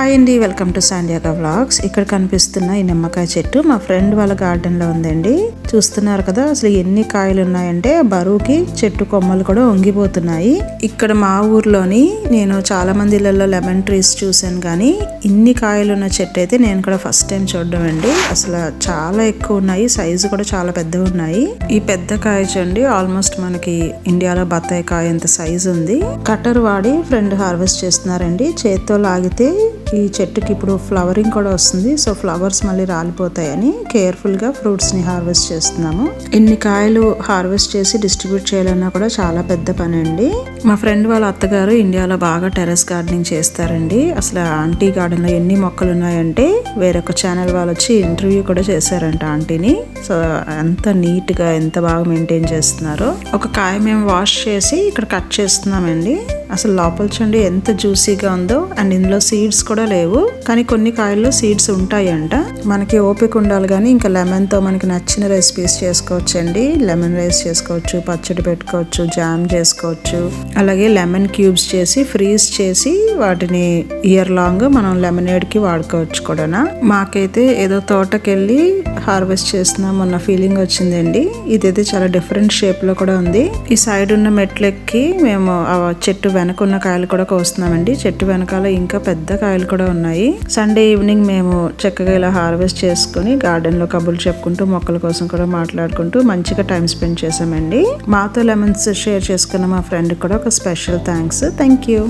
Hi అండి welcome to సాండియాగా vlogs. ఇక్కడ కనిపిస్తున్న ఈ నిమ్మకాయ చెట్టు మా ఫ్రెండ్ వాళ్ళ గార్డెన్లో ఉందండి. చూస్తున్నారు కదా అసలు ఎన్ని కాయలు ఉన్నాయంటే బరువుకి చెట్టు కొమ్మలు కూడా వంగిపోతున్నాయి. ఇక్కడ మా ఊర్లోని నేను చాలా మంది ఇళ్ళలో లెమన్ ట్రీస్ చూశాను కానీ ఇన్ని కాయలు ఉన్న చెట్టు అయితే నేను కూడా ఫస్ట్ టైం చూడడం అండి. అసలు చాలా ఎక్కువ ఉన్నాయి సైజు కూడా చాలా పెద్దగా ఉన్నాయి. ఈ పెద్ద కాయ చూడండి ఆల్మోస్ట్ మనకి ఇండియాలో బత్తాయి కాయ ఎంత సైజు ఉంది. కట్టర్ వాడి ఫ్రెండ్ హార్వెస్ట్ చేస్తున్నారండి. చేత్తో లాగితే ఈ చెట్టుకి ఇప్పుడు ఫ్లవరింగ్ కూడా వస్తుంది. సో ఫ్లవర్స్ మళ్ళీ రాలిపోతాయని కేర్ఫుల్గా ఫ్రూట్స్ని హార్వెస్ట్ చేస్తున్నాము. ఇన్ని కాయలు హార్వెస్ట్ చేసి డిస్ట్రిబ్యూట్ చేయాలన్నా కూడా చాలా పెద్ద పని అండి. మా ఫ్రెండ్ వాళ్ళ అత్తగారు ఇండియాలో బాగా టెర్రస్ గార్డెనింగ్ చేస్తారండి. అసలు ఆంటీ గార్డెన్లో ఎన్ని మొక్కలు ఉన్నాయంటే వేరొక ఛానల్ వాళ్ళు వచ్చి ఇంటర్వ్యూ కూడా చేశారంట ఆంటీని. సో ఎంత నీట్గా ఎంత బాగా మెయింటైన్ చేస్తున్నారో. ఒక కాయ మేము వాష్ చేసి ఇక్కడ కట్ చేస్తున్నామండి. అసలు లోపల చూడండి ఎంత జ్యూసీగా ఉందో అండ్ ఇందులో సీడ్స్ కూడా లేవు. కానీ కొన్ని కాయల్లో సీడ్స్ ఉంటాయంట. మనకి ఓపిక ఉండాలి కానీ ఇంకా లెమన్తో మనకి నచ్చిన రెసిపీస్ చేసుకోవచ్చు అండి లెమన్ రైస్ చేసుకోవచ్చు పచ్చడి పెట్టుకోవచ్చు జామ్ చేసుకోవచ్చు. అలాగే లెమన్ క్యూబ్స్ చేసి ఫ్రీజ్ చేసి వాటిని ఇయర్ లాంగ్ మనం లెమనేడ్కి వాడుకోవచ్చు కూడా మాకైతే ఏదో తోటకెళ్ళి హార్వెస్ట్ చేస్తున్నాం మొన్న ఫీలింగ్ వచ్చిందండి. ఇదైతే చాలా డిఫరెంట్ షేప్లో కూడా ఉంది. ఈ సైడ్ ఉన్న మెట్లెక్కి మేము ఆ చెట్టు వెనక ఉన్న కాయలు కూడా కోస్తున్నామండి. చెట్టు వెనకాల ఇంకా పెద్ద కాయలు కూడా ఉన్నాయి. సండే ఈవినింగ్ మేము చక్కగా ఇలా హార్వెస్ట్ చేసుకుని గార్డెన్లో కబుర్లు చెప్పుకుంటూ మొక్కల కోసం కూడా మాట్లాడుకుంటూ మంచిగా టైం స్పెండ్ చేసామండి మాతో లెమన్స్ షేర్ చేసుకున్న మా ఫ్రెండ్ కూడా ఒక స్పెషల్ థ్యాంక్స్ థ్యాంక్ యూ